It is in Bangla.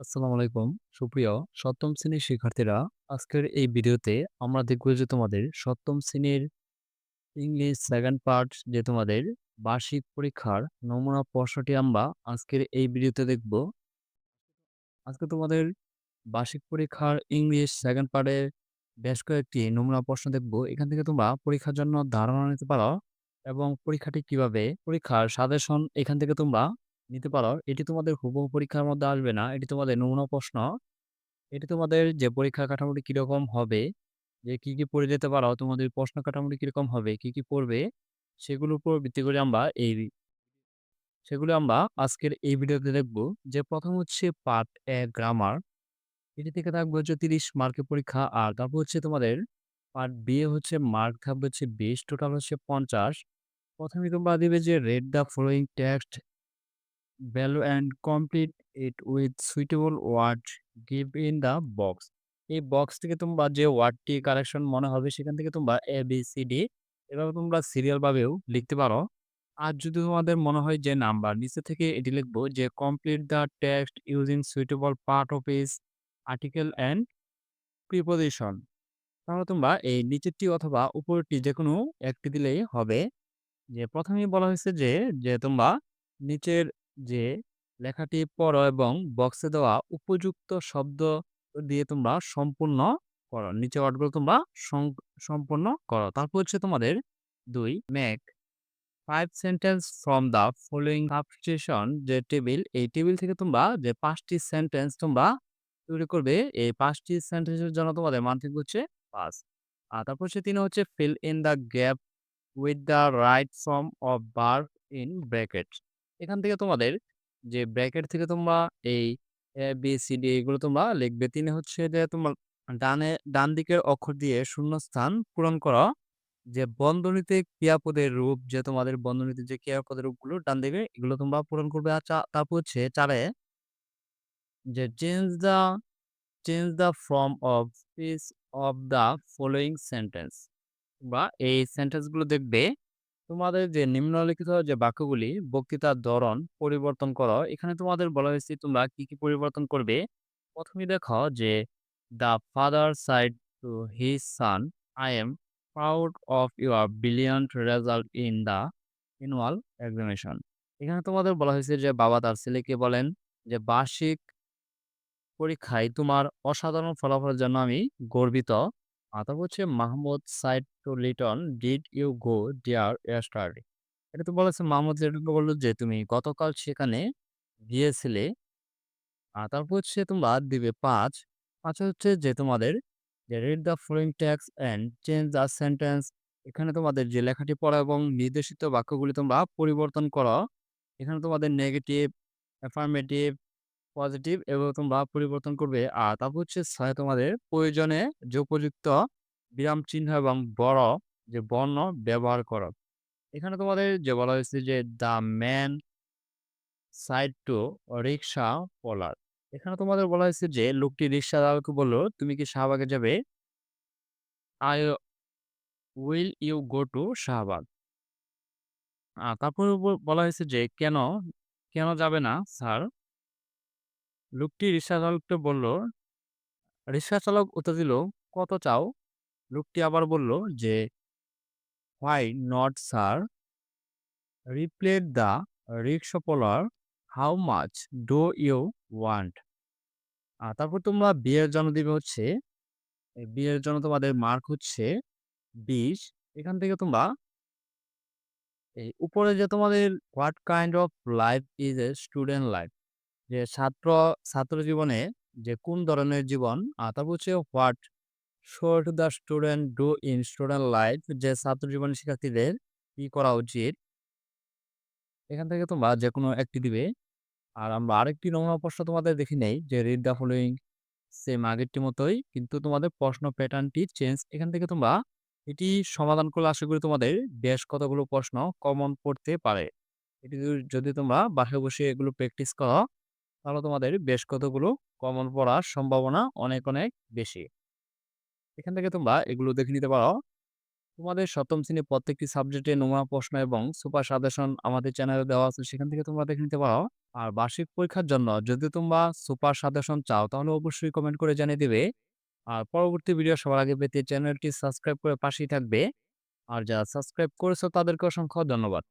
আসসালামু আলাইকুম। সুপ্রিয় সপ্তম শ্রেণির শিক্ষার্থীরা, আজকের এই ভিডিওতে আমরা দেখব যে তোমাদের সপ্তম শ্রেণির ইংলিশ সেকেন্ড পার্ট যে তোমাদের বার্ষিক পরীক্ষার নমুনা প্রশ্নটি আমরা আজকের এই ভিডিওতে দেখব। আজকে তোমাদের বার্ষিক পরীক্ষার ইংলিশ সেকেন্ড পার্টের বেশ কয়েকটি নমুনা প্রশ্ন দেখব। এখান থেকে তোমরা পরীক্ষার জন্য ধারণা নিতে পারো এবং পরীক্ষাটি কীভাবে, পরীক্ষার সাজেশন এখান থেকে তোমরা নিতে পারো এটি তোমাদের হুবহু পরীক্ষার মধ্যে আসবে না এটি তোমাদের নমুনা প্রশ্ন এটি তোমাদের যে পরীক্ষা কাঠামোটি কীরকম হবে, যে কি, কি পড়ে যেতে পারো, তোমাদের প্রশ্ন কাঠামোটি কীরকম হবে, কি, কি পড়বে, সেগুলোর উপর ভিত্তি করে আমরা এই সেগুলো আমরা আজকের এই ভিডিওতে দেখব। যে ১ম হচ্ছে পার্ট এ গ্রামার। এটি থেকে থাকবে হচ্ছে ৩০ মার্কের পরীক্ষা। আর তারপর হচ্ছে তোমাদের পার্ট বি এ হচ্ছে মার্ক থাকবে হচ্ছে ২০, টোটাল হচ্ছে ৫০। ১ম এ তোমরা দিবে যে read the following text value and complete it with suitable word give in the box. এই বক্স থেকে তোমরা যে ওয়ার্ডটি কারেকশন মনে হবে সেখান থেকে তোমরা এ, বি, সি, ডি এভাবে তোমরা সিরিয়াল ভাবেও লিখতে পারো। আর যদি তোমাদের মনে হয় যে নাম্বার নিচে থেকে এটি লিখব যে complete the text using suitable part of is article and preposition. তাহলে তোমরা এই নিচেরটি অথবা উপরেরটি যেকোনো একটি দিলেই হবে। যে প্রথমেই বলা হয়েছে যে, যে তোমরা নিচের যে লেখাটি পড়ো এবং বক্সে দেওয়া উপযুক্ত শব্দ দিয়ে তোমরা সম্পূর্ণ করো। নিচের ওয়ার্ডগুলো তোমরা সং সম্পূর্ণ করো। তারপর হচ্ছে তোমাদের দুই make five sentence from the following substitution যে টেবিল, এই টেবিল থেকে তোমরা যে পাঁচটি সেন্টেন্স তোমরা তৈরি করবে। এই ৫ টি সেন্টেন্সের জন্য তোমাদের মান থাকবে হচ্ছে ৫। আর তারপর হচ্ছে ৩ হচ্ছে fill in the gap with the right form of verb in bracket. এখান থেকে তোমাদের যে ব্র্যাকেট থেকে তোমরা এই এ, বি, সি, ডি এগুলো তোমরা লিখবে। ৩ এ হচ্ছে যে তোমার ডানে ডান দিকের অক্ষর দিয়ে শূন্যস্থান পূরণ করো। যে বন্ধনীতে ক্রিয়াপদের রূপ যে তোমাদের বন্ধনীতে যে ক্রিয়াপদের রূপগুলো ডান দিকে এগুলো তোমরা পূরণ করবে। আর তারপর হচ্ছে চারে যে change the change the form of speech of the following sentence. তোমরা এই সেন্টেন্সগুলো দেখবে। তোমাদের যে নিম্নলিখিত যে বাক্যগুলি বক্তৃতার ধরন পরিবর্তন করো। এখানে তোমাদের বলা হয়েছে তোমরা কি, কি পরিবর্তন করবে। প্রথমে দেখো যে the father said to his son I am proud of your brilliant result in the annual examination." এখানে তোমাদের বলা হয়েছে যে বাবা তার ছেলেকে বলেন যে বার্ষিক পরীক্ষায় তোমার অসাধারণ ফলাফলের জন্য আমি গর্বিত। তারপর হচ্ছে Mahmud said to Liton, "did you go there yesterday?" এটা তো বলেছে মাহমুদ লিটনকে বলল যে, "তুমি গতকাল সেখানে গিয়েছিলে?" আর তারপর হচ্ছে তোমরা দিবে পাঁচ পাঁচ হচ্ছে যে তোমাদের যে read the following text and change the sentence. এখানে তোমাদের যে লেখাটি পড়া এবং নির্দেশিত বাক্যগুলি তোমরা পরিবর্তন করো। এখানে তোমাদের নেগেটিভ, অ্যাফার্মেটিভ, পজিটিভ এবং তোমরা পরিবর্তন করবে। আর তারপর হচ্ছে ৬ তোমাদের প্রয়োজনে যে উপযুক্ত বিরাম চিহ্ন এবং বড় যে বর্ণ ব্যবহার করো। এখানে তোমাদের যে বলা হয়েছে যে the man said to rickshaw puller. এখানে তোমাদের বলা হয়েছে যে লোকটি রিক্সা চালককে বলল "তুমি কি শাহবাগে যাবে?" "I will you go to Shahbag?" তারপর বলা হয়েছে যে কেন, কেন যাবে না স্যার? লোকটি রিকশা চালককে বলল রিকশা চালক উত্তর দিল, "কত চাও?" লোকটি আবার বলল যে, "why not sir?" Replied the rickshawwala, "how much do you want?" আর তারপর তোমরা বিয়ের জন্য দিবে হচ্ছে বিয়ের জন্য তোমাদের মার্ক হচ্ছে ২০ এখান থেকে তোমরা এই উপরে যে তোমাদের what kind of life is a student life যে ছাত্র ছাত্র জীবনে যে কোন ধরনের জীবন আর তারপর হচ্ছে what should the student do in student life যে ছাত্র জীবনে শিক্ষার্থীদের কি করা উচিত? এখান থেকে তোমরা যে কোনো একটি দিবে। আর আমরা আরেকটি নমুনা প্রশ্ন তোমাদের দেখে নেই, যে রিড দ্য ফলোইং সেম আগেরটির মতোই, কিন্তু তোমাদের প্রশ্ন প্যাটার্নটি চেঞ্জ এখান থেকে তোমরা এটি সমাধান করলে আশা করি তোমাদের বেশ কতগুলো প্রশ্ন কমন পড়তে পারে। এটি যদি- যদি তোমরা বাসায় বসে এগুলো প্র্যাকটিস করো তাহলে তোমাদের বেশ কতগুলো কমন পড়ার সম্ভাবনা অনেক অনেক বেশি। এখান থেকে তোমরা এগুলো দেখে নিতে পারো। তোমাদের সপ্তম শ্রেণির প্রত্যেকটি সাবজেক্টে নমুনা প্রশ্ন এবং সুপার সাজেশন আমাদের চ্যানেলে দেওয়া আছে, সেখান থেকে তোমরা দেখে নিতে পারো। আর বার্ষিক পরীক্ষার জন্য যদি তোমরা সুপার সাজেশন চাও, তাহলে অবশ্যই কমেন্ট করে জানিয়ে দিবে। আর পরবর্তী ভিডিও সবার আগে পেতে চ্যানেলটি সাবস্ক্রাইব করে পাশেই থাকবে। আর যারা সাবস্ক্রাইব করেছ, তাদেরকে অসংখ্য ধন্যবাদ।